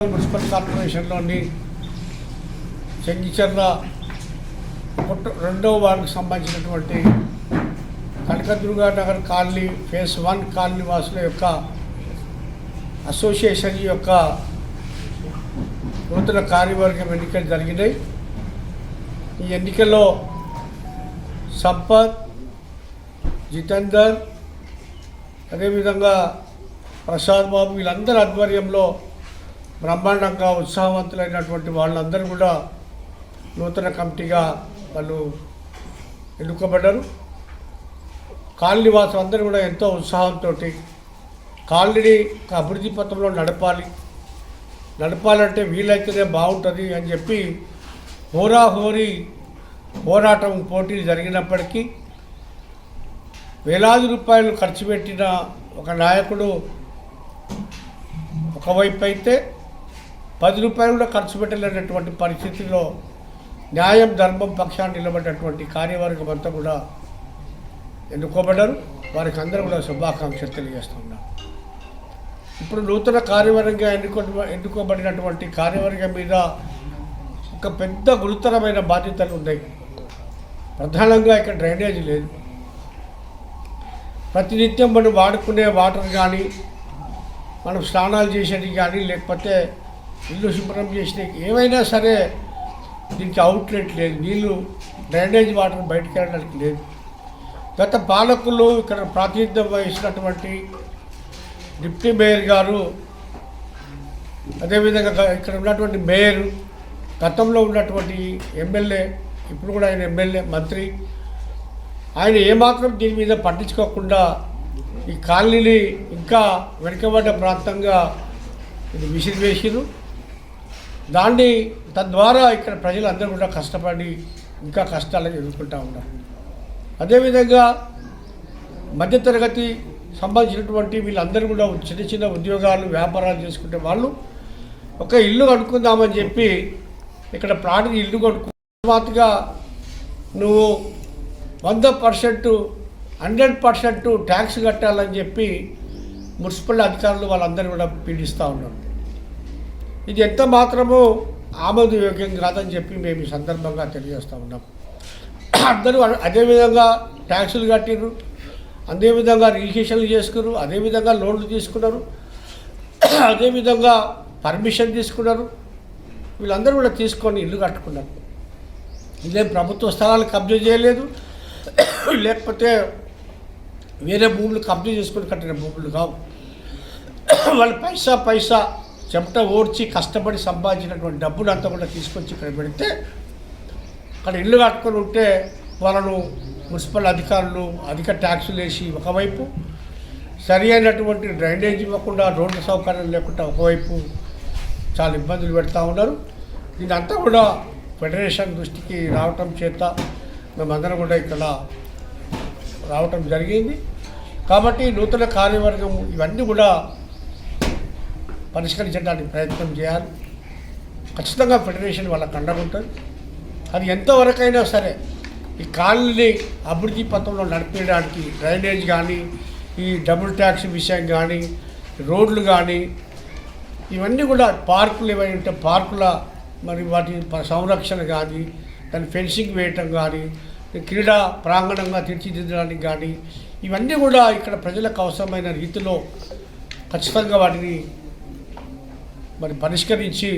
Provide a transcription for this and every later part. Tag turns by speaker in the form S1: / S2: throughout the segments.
S1: Municipal కార్పొరేషన్లోని చెంగిచెర్ల రెండవ వార్డుకు సంబంధించినటువంటి Kanakadurga Nagar colony phase one colony వాసుల యొక్క అసోసియేషన్ యొక్క నూతన కార్యవర్గం ఎన్నికలు జరిగినాయి. ఈ ఎన్నికల్లో సంపత్ జితేందర్ అదేవిధంగా ప్రసాద్ బాబు వీళ్ళందరి ఆధ్వర్యంలో బ్రహ్మాండంగా ఉత్సాహవంతులైనటువంటి వాళ్ళందరూ కూడా నూతన కమిటీగా వాళ్ళు ఎన్నుకోబడ్డారు. కాలనీవాసులు అందరూ కూడా ఎంతో ఉత్సాహంతో కాలనీ ఒక అభివృద్ధి పత్రంలో నడపాలి. నడపాలంటే వీలైతేనే బాగుంటుంది అని చెప్పి హోరాహోరీ పోరాటం పోటీ జరిగినప్పటికీ వేలాది రూపాయలు ఖర్చు పెట్టిన ఒక నాయకుడు ఒకవైపు అయితే పది రూపాయలు కూడా ఖర్చు పెట్టలేనటువంటి పరిస్థితిలో న్యాయం ధర్మం పక్షాన్ని నిలబడినటువంటి కార్యవర్గం అంతా కూడా ఎన్నుకోబడ్డారు. వారికి అందరూ కూడా శుభాకాంక్షలు తెలియజేస్తున్నారు ఇప్పుడు నూతన కార్యవర్గంగా ఎన్నుకో ఎన్నుకోబడినటువంటి కార్యవర్గం మీద ఒక పెద్ద గురుతరమైన బాధ్యతలు ఉన్నాయి. ప్రధానంగా ఇక్కడ డ్రైనేజ్ లేదు. ప్రతినిత్యం మనం వాడుకునే వాటర్ కానీ మనం స్నానాలు చేసేది కానీ లేకపోతే ఇల్లు శుభ్రం చేసిన ఏమైనా సరే దీనికి అవుట్లెట్ లేదు. నీళ్ళు డ్రైనేజ్ వాటర్ బయటకు వెళ్ళడానికి లేదు. గత పాలకులు ఇక్కడ ప్రాతినిధ్యం వహించినటువంటి డిప్యూటీ మేయర్ గారు అదేవిధంగా ఇక్కడ ఉన్నటువంటి మేయర్ గతంలో ఉన్నటువంటి ఎమ్మెల్యే ఇప్పుడు కూడా ఆయన ఎమ్మెల్యే మంత్రి ఆయన ఏమాత్రం దీని మీద పట్టించుకోకుండా ఈ కాలనీని ఇంకా వెనుకబడ్డ ప్రాంతంగా ఇది విసిరివేసిరు దాన్ని తద్వారా ఇక్కడ ప్రజలందరూ కూడా కష్టపడి ఇంకా కష్టాలను ఎదుర్కొంటూ ఉన్నారు. అదేవిధంగా మధ్యతరగతి సంబంధించినటువంటి వీళ్ళందరూ కూడా చిన్న చిన్న ఉద్యోగాలు వ్యాపారాలు చేసుకునే వాళ్ళు ఒక ఇల్లు కట్టుకుందామని చెప్పి ఇక్కడ ప్లాట్ ఇల్లు కొనుక్కు తర్వాతగా నువ్వు వంద పర్సెంట్ హండ్రెడ్ పర్సెంట్ ట్యాక్స్ కట్టాలని చెప్పి మున్సిపల్ అధికారులు వాళ్ళందరూ కూడా పీడిస్తూ ఉన్నారు. ఇది ఎంత మాత్రమో ఆమోదయోగ్యం కాదని చెప్పి మేము ఈ సందర్భంగా తెలియజేస్తూ ఉన్నాం. అందరూ అదేవిధంగా ట్యాక్సులు కట్టిర్రు అదేవిధంగా రిజిస్ట్రేషన్లు చేసుకున్నారు అదేవిధంగా లోన్లు తీసుకున్నారు అదేవిధంగా పర్మిషన్ తీసుకున్నారు. వీళ్ళందరూ కూడా తీసుకొని ఇల్లు కట్టుకున్నారు. ఇదేం ప్రభుత్వ స్థలాలు కబ్జా చేయలేదు. లేకపోతే వేరే భూములు కంప్లీట్ చేసుకొని కట్టిన భూములు కావు. వాళ్ళు పైసా పైసా చెమట ఓడ్చి కష్టపడి సంపాదించినటువంటి డబ్బులు అంతా కూడా తీసుకొచ్చి ఇక్కడ పెడితే అక్కడ ఇల్లు కట్టుకొని ఉంటే వాళ్ళను మున్సిపల్ అధికారులు అధిక ట్యాక్సులు వేసి ఒకవైపు సరి అయినటువంటి డ్రైనేజ్ ఇవ్వకుండా రోడ్డు సౌకర్యం లేకుండా ఒకవైపు చాలా ఇబ్బందులు పెడతా ఉన్నారు. ఇదంతా కూడా ఫెడరేషన్ దృష్టికి రావటం చేత మేమందరం కూడా ఇక్కడ రావటం జరిగింది. కాబట్టి నూతన కార్యవర్గం ఇవన్నీ కూడా పరిష్కరించడానికి ప్రయత్నం చేయాలి. ఖచ్చితంగా ఫెడరేషన్ వాళ్ళకి అండగుంటుంది అది ఎంతవరకైనా సరే ఈ కాలనీని అభివృద్ధి పథంలో నడిపేయడానికి డ్రైనేజ్ కానీ ఈ డబుల్ ట్యాక్స్ విషయం కానీ రోడ్లు కానీ ఇవన్నీ కూడా పార్కులు ఏమైనా ఉంటే పార్కుల మరి వాటి ప- సంరక్షణ కానీ దాని ఫెన్సింగ్ వేయటం కానీ క్రీడా ప్రాంగణంగా తీర్చిదిద్దడానికి కానీ ఇవన్నీ కూడా ఇక్కడ ప్రజలకు అవసరమైన రీతిలో ఖచ్చితంగా వాటిని మరి పరిష్కరించి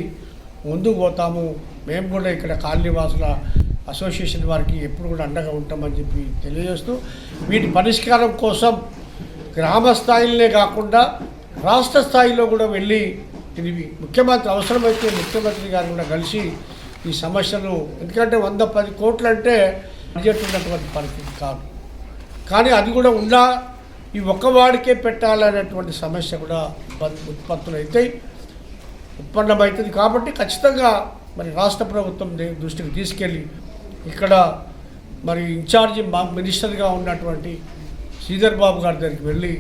S1: ముందుకు పోతాము. మేము కూడా ఇక్కడ కాలనీవాసుల అసోసియేషన్ వారికి ఎప్పుడు కూడా అండగా ఉంటామని చెప్పి తెలియజేస్తూ వీటి పరిష్కారం కోసం గ్రామ స్థాయిలోనే కాకుండా రాష్ట్ర స్థాయిలో కూడా వెళ్ళి ఇది ముఖ్యమంత్రి అవసరమైతే ముఖ్యమంత్రి గారు కూడా కలిసి ఈ సమస్యను ఎందుకంటే వంద పది కోట్లు అంటే బడ్జెట్ ఉన్నటువంటి పరిస్థితి కాదు. కానీ అది కూడా ఉన్నా ఈ ఒక్కవాడికే పెట్టాలనేటువంటి సమస్య కూడా ఉత్పత్తులు అవుతాయి ఉత్పన్నమవుతుంది కాబట్టి ఖచ్చితంగా మరి రాష్ట్ర ప్రభుత్వం దృష్టికి తీసుకెళ్ళి ఇక్కడ మరి ఇన్ఛార్జి మా మినిస్టర్గా ఉన్నటువంటి శ్రీధర్ బాబు గారి దగ్గరికి వెళ్ళి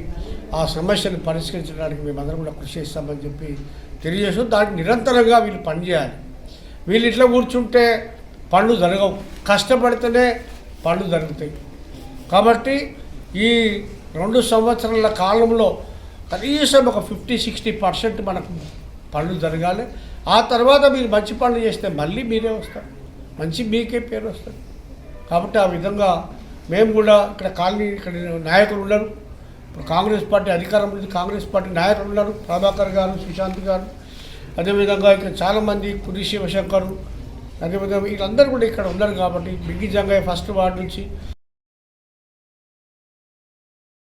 S1: ఆ సమస్యను పరిష్కరించడానికి మేమందరం కూడా కృషి చేస్తామని చెప్పి తెలియజేస్తూ దానికి నిరంతరంగా వీళ్ళు పనిచేయాలి. వీళ్ళు ఇట్లా కూర్చుంటే పనులు జరగవు. కష్టపడితేనే పళ్ళు జరుగుతాయి. కాబట్టి ఈ రెండు సంవత్సరాల కాలంలో కనీసం ఒక ఫిఫ్టీ సిక్స్టీ పర్సెంట్ మనకు పనులు జరగాలి. ఆ తర్వాత మీరు మంచి పనులు చేస్తే మళ్ళీ మీరే వస్తారు. మంచి మీకే పేరు వస్తుంది. కాబట్టి ఆ విధంగా మేము కూడా ఇక్కడ కాలనీ ఇక్కడ నాయకులు ఉన్నారు. ఇప్పుడు కాంగ్రెస్ పార్టీ అధికారం ఉంది. కాంగ్రెస్ పార్టీ నాయకులు ఉన్నారు. ప్రభాకర్ గారు సుశాంత్ గారు. అదేవిధంగా ఇక్కడ చాలామంది పురి శివశంకరు అదేవిధంగా వీళ్ళందరూ కూడా ఇక్కడ ఉన్నారు కాబట్టి బిగ్గి జంగయ్య ఫస్ట్ వార్డు నుంచి